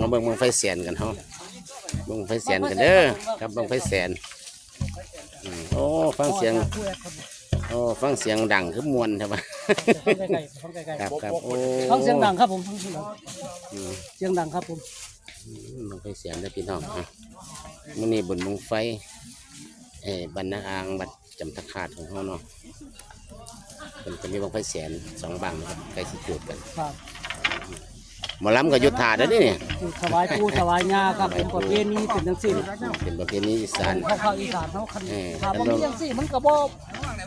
มาเบิ่งบังไฟแสนกันเฮาเบิ่งไฟแสนกันเด้อครับบังไฟแสนอืมโอ้ฟังเสียงผู้แอดครับโอ้ฟังเสียงดังคือมวนใช่ปะฟังใกล้ๆฟังใกล้ครับครับโอ้ๆฟังเสียงดังครับผมฟังเสียงดังอืมเสียงดังครับผมบังไฟแสนเด้อพี่น้องอะมื้อนี้บุญบังไฟเอ้บรรณาอางบัดจำตะขาดของเฮาเนาะเป็นจะมีบังไฟแสนสองบังนะครับใกล้สิจุดกัน ครับ หมอลำก็หยุดถ่าเด้อนี่เนี่ยคือถวายปู่ถวายงาครับผมประเพณีเป็นจังซี่เป็นประเพณีอีสานของภาคอีสานเฮาคันเออถ้าบ่มีจังซี่มันก็บ่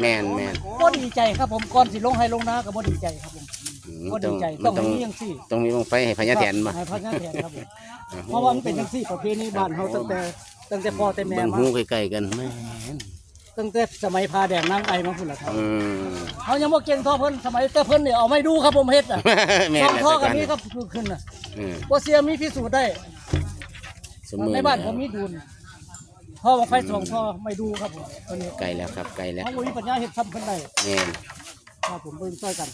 แม่นแม่นบ่ดีใจครับผมก่อนสิลงให้ลงนาก็บ่ดีใจครับผมอืมบ่ต้ดีองใจมัต้อนงต้องมีจังซี่ต้องมีบังไฟให้พญาแถนมาให้พญาแถนครับผมเพราะว่ามันเป็นจังซี่ประเพณีบ้านเฮาตั้งแต่ตั้งแต่พ่อแต่แม่เบิ่งมาหูใกล้ๆกันแม่น ตั้งแต่สมัยพาแดงนางไอมาพุ่นล่ะครับอืม เขายังบ่เก่งเท่อเพิ่นสมัยแต่เพิ่นเนี่ยเอาไม่ดูครับผมเฮ็ดอะแม่สนองแล้วท่อแต่กักันนนี้ครับขึ้นน่ะอืมบ่เสียมีพิสูจน์ได้ สมือในบ้านผมมีดูนท่อมาไฟสองท่อไม่ดูครับผมตัวนี้ไกลแล้วครับไกลแล้วเขาบ่มีปัญญาเฮ็ดซ้ำเพิ่นได้แม่นครับผมเบิ่งช่วยกัน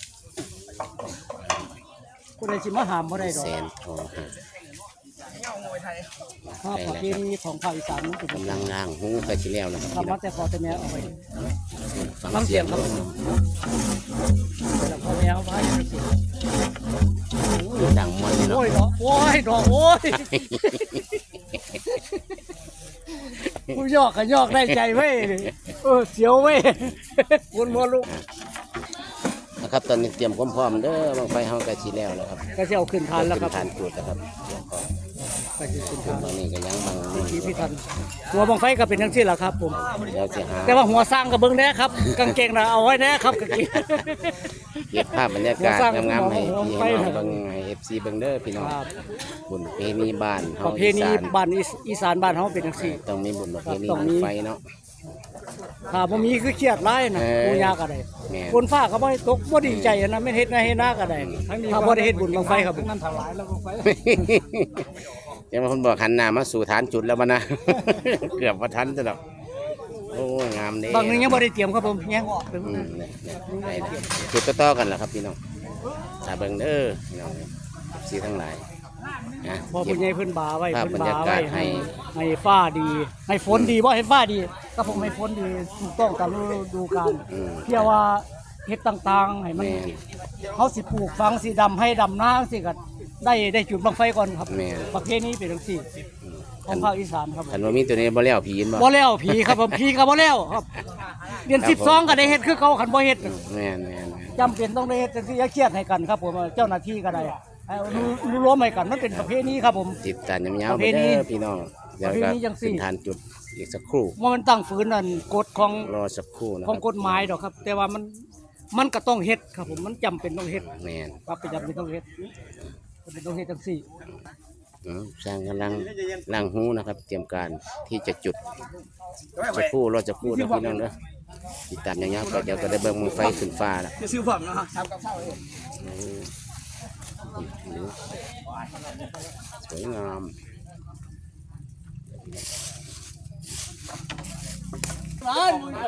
ผู้ใดสิมาหามบ่ได้ดอกแสนพอฮะ เพราะประเพณีของภาคอีสานมันเป็นกำลังล้างหูใกล้สิแล้วนะครับทำมาแต่พ่อแต่แม่เอาไว้ฟังเสียงครับแล้วพ่อแม่เอาไว้จังซี่ดังมันเนาะโอ้ยดอกโอ้ยดอกโอ้ยผู้ยอกก็ยอกได้ใจเว้ยเออเสียวเว้ยวนบ่ลุกนะครับตอนนี้เตรียมความพร้อมเด้อบังไฟเฮาใกล้สิแล้วแล้วครับก็จะเอาขึ้นทานแล้วครับทานจุดแล้วครับ เดี๋ยวก่อนก็จะขึ้นทานตอนนี้ก็ยังบังนี่พี่พี่ทันหัวบังไฟก็เป็นทั้งสิ้นแหละครับ ผม เดี๋ยวสิหาแต่ว่าหัวสร้างกับเบิ้งแน่ครับ กางเกงนะเอาไว้แน่ครับกางเกง เก็บภาพบรรยากาศงามๆให้พี่ให้น้องเบิ่งให้ FC เบิ่งเด้อพี่น้องครับ บุญประเพณีบ้านปเฮาระเพอีณีสานบ้านอีสอีสานบ้านเฮาเป็นจังซี่ต้องมีบุญประเพณีต้องบัมีงไฟเนาะ ถ้าบ่มีคือเครียดหลายนะเออปูยาก็ได้แม่น ฝนฟ้าก็บ่ให้ตกบ่ดีใจนะไม่เฮ็ดนาเฮ็ดนาก็ได้ถ้าบ่ได้เฮ็ดบุญบังไฟครับผม นั่นถวายแล้วบังไฟเดี๋ ยวมาคนบอกหันหน้ามาสู่ฐานจุดแล้วมานะ เกือบว่าทันจะดอกโอ้ยงามเด้บางนึงยังบ่ได้เตรียมครับผมยังอืมเนี่ยเนี่ยได้จุดต่อๆกันแหละครับพี่น้องตาเบิ่งเด้อพี่น้องสีทั้งหลายนะพอเก็ผู้บใหญ่เพิ่นบาไว้ภาพเพิ่นบรรยาบาไว้กาศให้ ให้ให้ฟ้าดี ให้ฝนดีบ่ให้ฟ้าดีก็ผมให้ฝนดีถูกต้องตามฤดูกาลอืม เพียงว่าเฮ็ดต่างๆให้มันแม่นเขาสิปลูกฝังสิดำให้ดำนาสิก็ ได้ได้จุดบังไฟก่อนครับแม่น ประเพณีเป็นจังซี่ของภาคอีสานครับผมคันว่ามีตัวนี้บ่แล้วผีนบ่บ่แล้วผีครับผมผีก็บ่แล้วครับ เดือนครับผม12ก็ได้เฮ็ดคือเขาคันบ่เฮ็ดแม่นแม่นแม่นจำเป็นต้องได้เฮ็ดจังซี่อย่าเครียดให้กันครับผมเจ้าหน้าที่ก็ได้ให้รู้รวมให้กันมันเป็นประเพณีครับผม ติดตามยาวๆประไปเพณีเด้อพี่น้องเดี๋ยวประเพก็ณีจังสิ ขึ้นฐานจุดอีกสักครู่ ว่ามันตั้งฝืนนั่นกฎของรอสักครู่นะขคองรับกฎหมายดอกครับ แต่ว่ามันมันก็ต้องเฮ็ดครับผมมันจำเป็นต้องเฮ็ดแม่นครับเป็นจำเป็นต้องเฮ็ดจำ เป็นต้องเฮ็ดจังซี่อืมสร้างกำลังล้างหูนะครับ เตรียมการที่จะจุดสักครู่รอสักครู่นะพี่น้องเด้อติดตามยาวๆก็เดี๋ยวก็ได้เบิ่งมือไฟขึ้นฟ้าแล้วจะซื้อฝั่งนะครับทำกับข้าวเองสวยงาม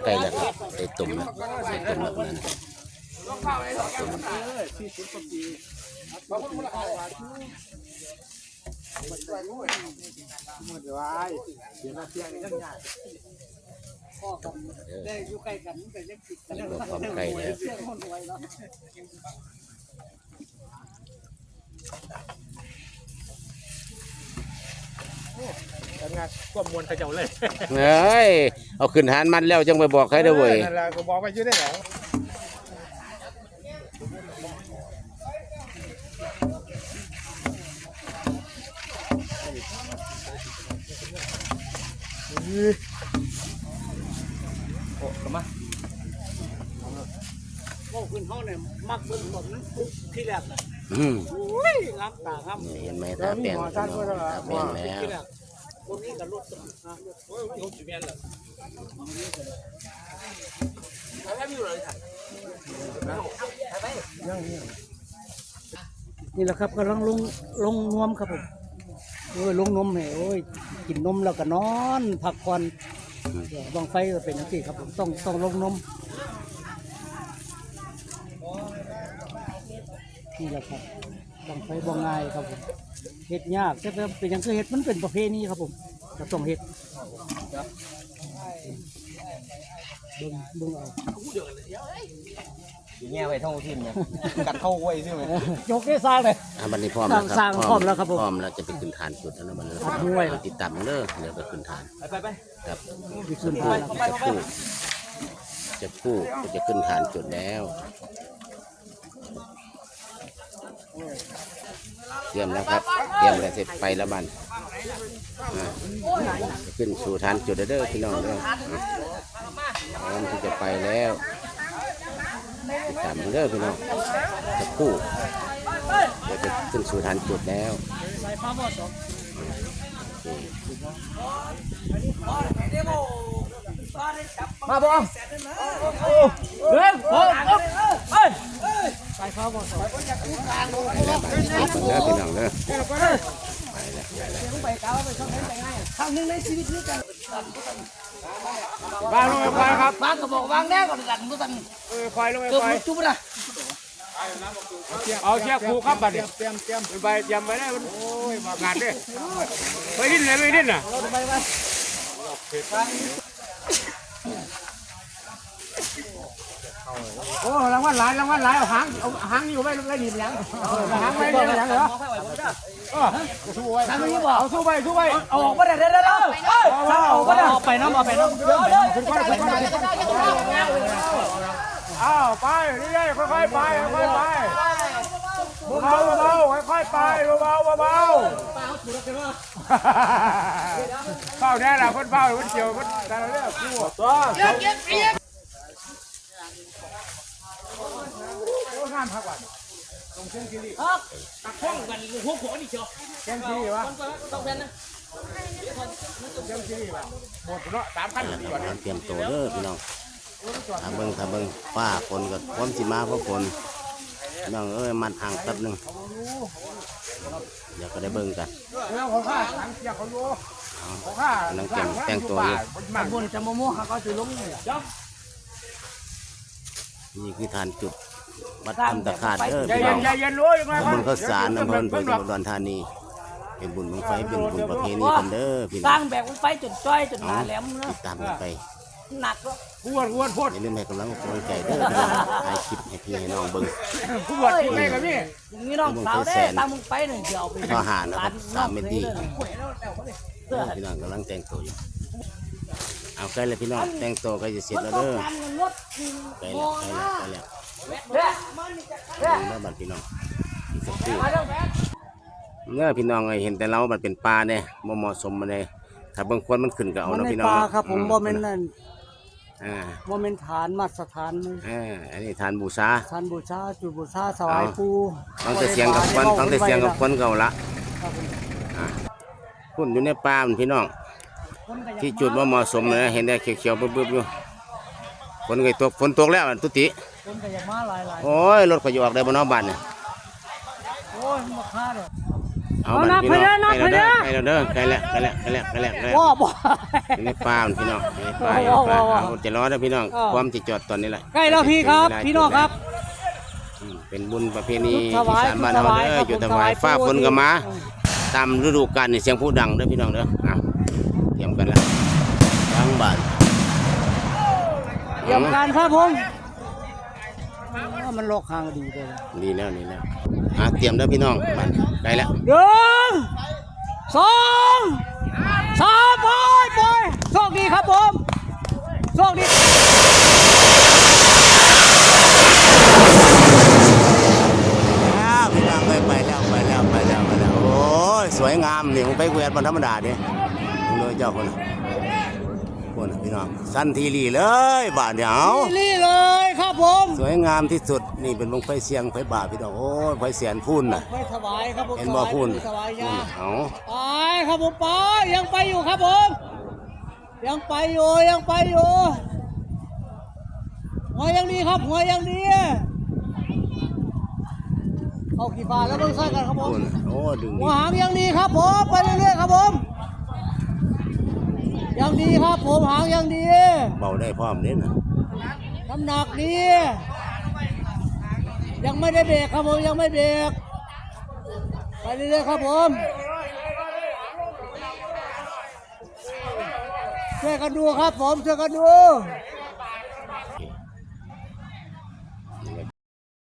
ใกล้แล้วครับใส่ตุ่มแล้วใส่ตุ่มแล้วนั่นเออ ได้อยู่ใกล้กันแต่ยังติดกันนี่ก็ความใกล้แล้วเสียงคนรวยเนาะทำงานก็มวลขยาเลยเฮ้ยเอาขึ้นหานมันแล้วจังไปบอกใครเด้เว้ยนั่นแหละก็บอกไปชื่อได้แล้ว พวกคุณเฮาเนี่ยมักเบิ่งแบบนั้นปุ๊บที่แรกน่ะอืมโอ้ยงามตางามนี่เห็นไหมตาแป้งพี่ยน้องตาแป้งแล้วที่แรกคนนี้ก็ลดนะลดสิแม่นล่ะนี่แหละครับกำลังลงลงนวมครับผม โอ้ยลงนมให้โอ้ยกินนมแล้วก็นอนพักผ่อนเดี๋ยวบังไฟเป็นอย่างนี้ครับผมต้องต้องลงนมนี่แหละครับบองไฟบอง่ายครับผมเห็ดยากแต่เป็นอยังคือเห็ดมันเป็นประเพณีครับผมก็ต้องเห็ด เบิ่งเบิ่งเอาแง่ไว้ท่องทิมเนี่ยกัดเข้าไว้ใช่ไหมยกได้สร้างเลย อะบัดนี้พร้อมแล้วครับสร้างพร้อมแล้วครับผมพร้อมแล้วจะไปขึ้นฐานจุดแล้วนะบัดนี้อัดห้วย เอาติดตามเด้อเดี๋ยวไปขึ้นฐานไปไปครับที่ขึ้นทางแล้วจะคู่จะคู่ก็จะขึ้นฐานจุดแล้วเตรียมแล้วครับเตรียมแล้วเสร็จไปแล้วบัน ขึ้นสู่ฐานจุดแล้วเด้อพี่น้องเด้ออะพร้อมที่จะไปแล้วติดตามเด้อพี่น้องจะคู่เดี๋ยวจะขึ้นสู่ฐานจุดแล้วใส่ฟ้าบ่สองโอเคมาบ่เฮ้ยโอ้เฮ้ยใส่ฟ้าบ่สองไปแล้วบัดนี้ติดเด้อพี่น้องเด้อ ครั้งหนึงในชีวิตนี้กันวางลงไปควายครับวางก็บอกวางแน่ก่อนกันบ่ทันเออควายลงไปเกือบควายจุบนะเอาเชือกผูกครับบัดนี้เตรียมเตรียมใบเตรียมไว้ได้มันโอ้ยมางานเด้ไปดิ้นเลยไปดิ้นน่ะไปไปโอ้รางวัลหลายรางวัลหลายเอาหางเอาหางอยู่ไว้ไว้หนีบหลังหางไว้หนีบหลังเหรอ เออสู้ไว้ทางบ่เอาสู้ไว้สู้ไว้เอาออกบ่ได้เด้อเด้อเอาบ่ได้เอาไปน้ำเอาไปน้ำขึ้นไปขึ้นไปอ้าวไปนี่ได้ค่อยๆไปค่อยๆไปเบาเบาค่อยๆไปเบาเบาเฝ้าแน่ละคนเฝ้าคนเกี่ยวคนแต่ละเรื่องคู่ตัวโอ้งามพักวันตรงเส้นคิริ ตักห้องกันหัวขอนี่เชียวเส้นคิริวะต้องเป็นนะเส้นคิริวะหมดเนาะสามพันดีกว่าเตรียมตัวเด้อพี่น้องถ้าเบิ่งถ้าเบิ่งฟ้าฝนก็พร้อมสิมาเพราะฝนพี่น้องเอ้ยมันห่างแป๊บหนึงเดี๋ยวก็ได้เบิ่งกันเรื่องของข้าหลังเสียเขาอยู่ของข้าำลังแต่งแต่งตัวอยู่มันบนจะมาโม่เขาก็จะลงนี่นี่คือฐานจุด วัดทำตะขาดเด้อใจพี่เย็น้อนงใจเย็นรู้ยังไงตำบลข้าวสารอำเภอเมืองจังหวัดอุดรธานี เป็นบุญบังไฟเป็นบุญประเพณีกันเด้อพี่สน้ร้าองงแบบไฟจนจ้อยจนหเอานาแหลมเนาะติดตามกันไปหนักแล้วพวดพวดพวดอย่าลืมให้กำลังใจเด้อพี่น้องถ่ายคลิปให้พี่ให้น้องเบิ่งพวดที่ไหนกับนี่อย่างนี้น้องสาวได้ตามมึงไปหนึ่งเดียวไปทหานะครับสามเมตรดีเด้อพี่น้องกำลังแต่งตัวอยู่ เอาใกล้เลยพี่น้องแต่งตัวใกล้จะเสร็จแล้วเด้อรถใกล้แล้วใกล้แล้วใกล้แล้ว เด้อดูแลบัดพี่น้องอีกสักครู่เมื่อพี่น้องเอ้ยเห็นแต่เราบัดเป็นปลาเนี่ยบ่เหมาะสมมาเลยถ้าบางคนมันขึ้นก็เอามันเนาะในพี่น้องป่าเนาะครับผมบ่แม่นนั่นอ่าบ่แม่นฐานมาตรฐานอ่าอันนี้ทานบูชาฐานบูชาจุดบูชาสวายปูฟังแต่เสียงกับคนฟังแต่เสียงกับคนเก่าละครับผมพุ่นอยู่ในป่ามันพี่น้องที่จุดว่าเหมาะสมเลยนะเห็นได้เขียวๆบึ้บๆอยู่ฝนก็ตกฝนตกแล้วอะตุติ คนก็อยากมาหลายโอ้ยรถก็อยู่ออกได้บนนอกบ้านเนี่ยๆโอ้ยมาฆ่าเด้อเอาเอาบ้านนับพี่น้องไปเด้อนับใกไปล้เด้แล้วอเด้อใกล้แล้วใกล้แล้วใกล้แล้วใกล้แล้วใกล้แล้วว่าบ่อยู่ในป่ามันพี่น้องอยู่ในป่าอยู่ในป่าว้าวว้าวเอาจะรอเด้อพี่น้องอ้าวความจะจอดตอนนี้แหละใกล้แล้วพี่ครับ พี่น้องครับอืมเป็นบุญประเพณีถอีวายสานบ้านเฮาเด้อครับอยู่ผมถวายถวายฟ้าปู่ฝนก็มาอืมตามฤดูกาลนี่เสียงผู้ดังเด้อพี่น้องเด้ออ้าวเตรียมกันแล้วทั้งบ้านเยี่ยมกันครับผม ว่ามันโลกคางดีเลยดีแล้วดีแล้วอะเตรียมเด้อพี่น้องบ้านได้แล้วหนึ่งสองสามไปไปโชคดีครับผมโชคดีแล้วพี่น้องไปไปแล้วไปแล้วไปแล้วไปแล้วโอ้ยสวยงามนี่ผมไปเวียนบนธรรมดาเนี่ยมึงเลยเจ้าคนน่ะ คนน่ะพี่น้องสั้นทีรีเลยบาทเดียวนี่เลยครับผมสวยงามที่สุดนี่เป็นวงไฟเสียงไฟบาทพี่น้องโอ้ยไฟเสียนพุ่นน่ะไปถวายครับผมเห็นบ่พุ่นถวายยาเอาไปครับผมไปยังไปอยู่ครับผมยังไปอยู่ยังไปอยู่หัวยังดีครับหัวยังดีเอากี่บาทแล้วเบิ่งใส่กันครับผมพุ่นน่ะโอ้ดึงหัวหางยังดีครับผมไปเรื่อยๆครับผม ยังดีครับผมหางยังดีเบาได้พร้อมเด้น่ะน้ำหนักดี ยังไม่ได้เบรกครับผมยังไม่เบรกเรื่อยๆครับผมช่วยกันดูครับผมช่วยกันดู